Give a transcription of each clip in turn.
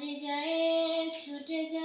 হারিয়ে যায় ছুটে যায়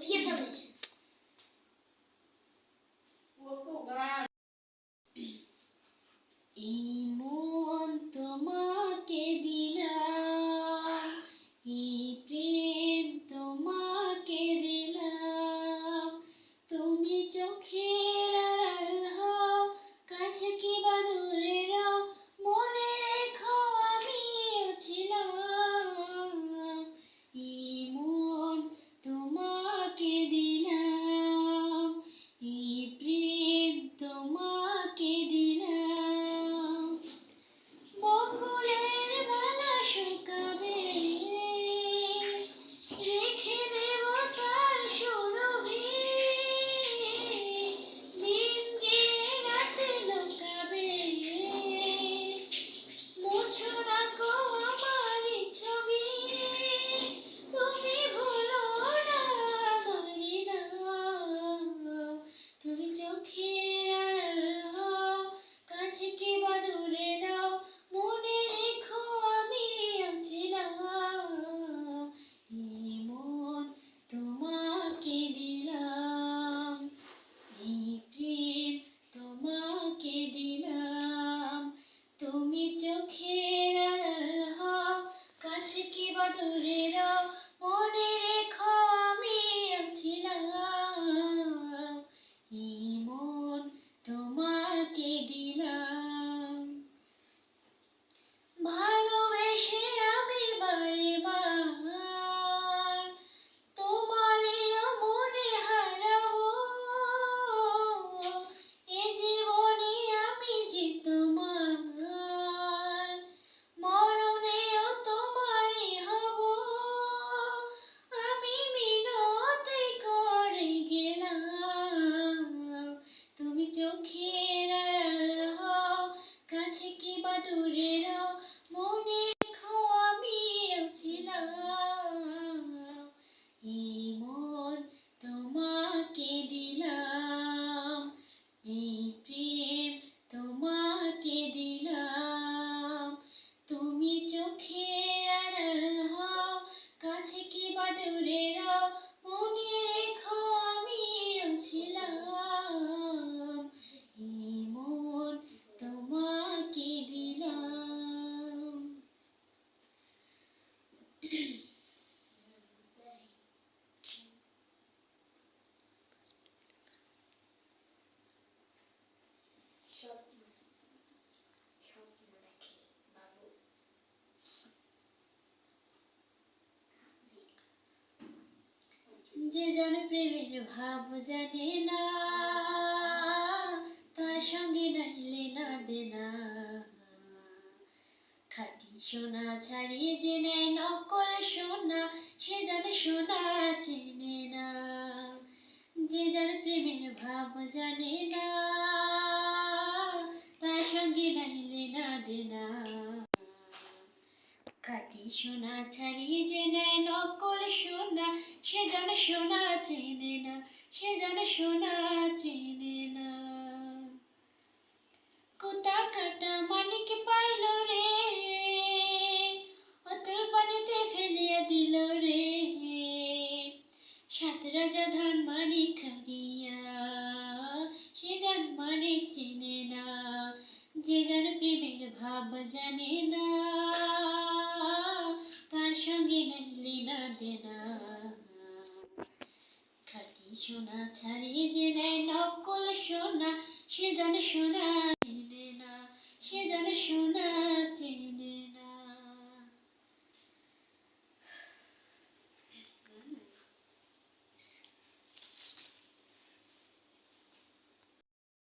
підданий. চোখের কাছে কি বা দূরে মনে রেখো ছিলাম এই মন তোমাকে দিলাম এই প্রেম তোমাকে দিলাম। তুমি চোখের কাছে কি বা দূরে রও মনে রেখো আমিও ছিলাম এই মন তোমাকে দিলাম স্বপ্ন স্বপ্ন দেখে বাবু যে জন প্রেমের ভাব জানে না, তার সঙ্গে নাইলে না দেনা। খাটি সোনা ছাড়িয়ে যে নেয় নকল সোনা, সে যেন সোনা চেনে না। যে যার প্রেমের ভাব জানে না, তার সঙ্গে নাইলে না দেনা। সোনা ছাড়িয়ে নেয় নকল সোনা, সে যেন সোনা চেনে না, সে যেন সোনা চেনে না। কোথা কাটা মানিক পাইল রে, অতল পানিতে ফেলিয়া দিল রে। সাত রাজা ধান মানিক খাইয়া সে যান মানিক চেনে না। যে যার প্রেমের ভাব জানে না, তার সঙ্গে নাইলে না দেনা। খাটি সোনা ছাড়িয়ে যে নেয় নকল সোনা, সে জানে সোনা চেনে না, সে জানে সোনা